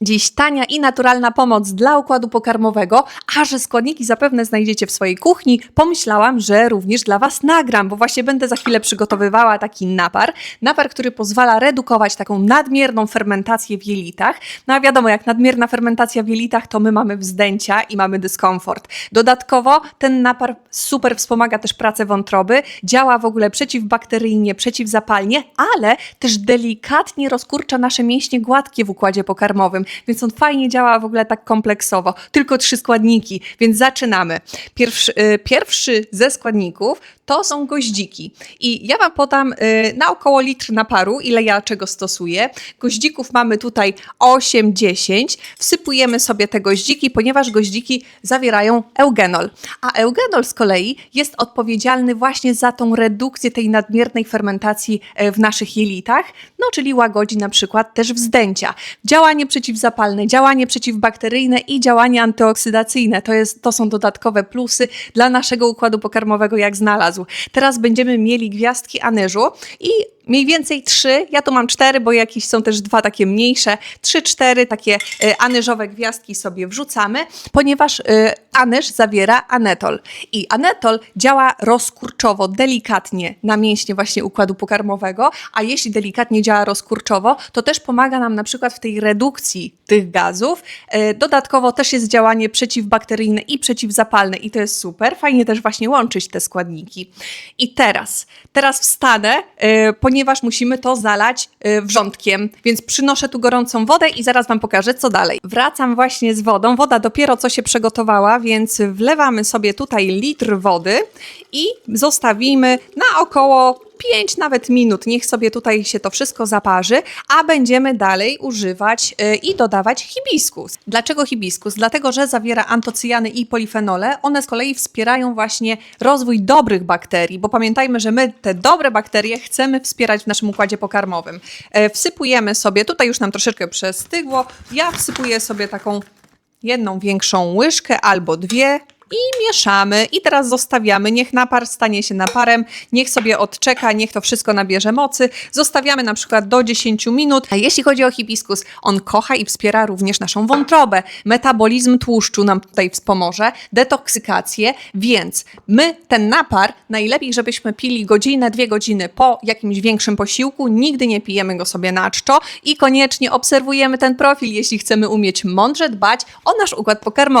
Dziś tania i naturalna pomoc dla układu pokarmowego, a że składniki zapewne znajdziecie w swojej kuchni, pomyślałam, że również dla Was nagram, bo właśnie będę za chwilę przygotowywała taki napar. Napar, który pozwala redukować taką nadmierną fermentację w jelitach. No a wiadomo, jak nadmierna fermentacja w jelitach, to my mamy wzdęcia i mamy dyskomfort. Dodatkowo ten napar super wspomaga też pracę wątroby, działa w ogóle przeciwbakteryjnie, przeciwzapalnie, ale też delikatnie rozkurcza nasze mięśnie gładkie w układzie pokarmowym, więc on fajnie działa w ogóle tak kompleksowo. Tylko trzy składniki, więc zaczynamy. Pierwszy, y, pierwszy ze składników to są goździki. I ja Wam podam y, na około litr naparu, ile ja czego stosuję. Goździków mamy tutaj 8-10. Wsypujemy sobie te goździki, ponieważ goździki zawierają eugenol. A eugenol z kolei jest odpowiedzialny właśnie za tą redukcję tej nadmiernej fermentacji e, w naszych jelitach, no czyli łagodzi na przykład też wzdęcia. Działanie przeciwzapalne, działanie przeciwbakteryjne i działanie antyoksydacyjne to, jest, to są dodatkowe plusy dla naszego układu pokarmowego, jak znalazł. Teraz będziemy mieli gwiazdki anyżu i mniej więcej trzy, ja tu mam cztery, bo jakieś są też dwa takie mniejsze, trzy, cztery takie e, anyżowe gwiazdki sobie wrzucamy, ponieważ e, anyż zawiera anetol. I anetol działa rozkurczowo, delikatnie na mięśnie właśnie układu pokarmowego, a jeśli delikatnie działa rozkurczowo, to też pomaga nam na przykład w tej redukcji tych gazów. E, Dodatkowo też jest działanie przeciwbakteryjne i przeciwzapalne i to jest super. Fajnie też właśnie łączyć te składniki. I teraz, teraz wstanę, e, ponieważ musimy to zalać e, wrzątkiem, więc przynoszę tu gorącą wodę i zaraz Wam pokażę, co dalej. Wracam właśnie z wodą. Woda dopiero co się przygotowała, więc wlewamy sobie tutaj litr wody i zostawimy na około 5 nawet minut, niech sobie tutaj się to wszystko zaparzy, a będziemy dalej używać y, i dodawać hibiskus. Dlaczego hibiskus? Dlatego, że zawiera antocyjany i polifenole. One z kolei wspierają właśnie rozwój dobrych bakterii, bo pamiętajmy, że my te dobre bakterie chcemy wspierać w naszym układzie pokarmowym. E, Wsypujemy sobie, tutaj już nam troszeczkę przestygło, ja wsypuję sobie taką jedną większą łyżkę albo dwie i mieszamy. I teraz zostawiamy. Niech napar stanie się naparem, niech sobie odczeka, niech to wszystko nabierze mocy. Zostawiamy na przykład do 10 minut. A jeśli chodzi o hibiskus, on kocha i wspiera również naszą wątrobę. Metabolizm tłuszczu nam tutaj wspomoże, detoksykację, więc my ten napar najlepiej, żebyśmy pili godzinę, dwie godziny po jakimś większym posiłku. Nigdy nie pijemy go sobie na czczo i koniecznie obserwujemy ten profil, jeśli chcemy umieć mądrze dbać o nasz układ pokarmowy.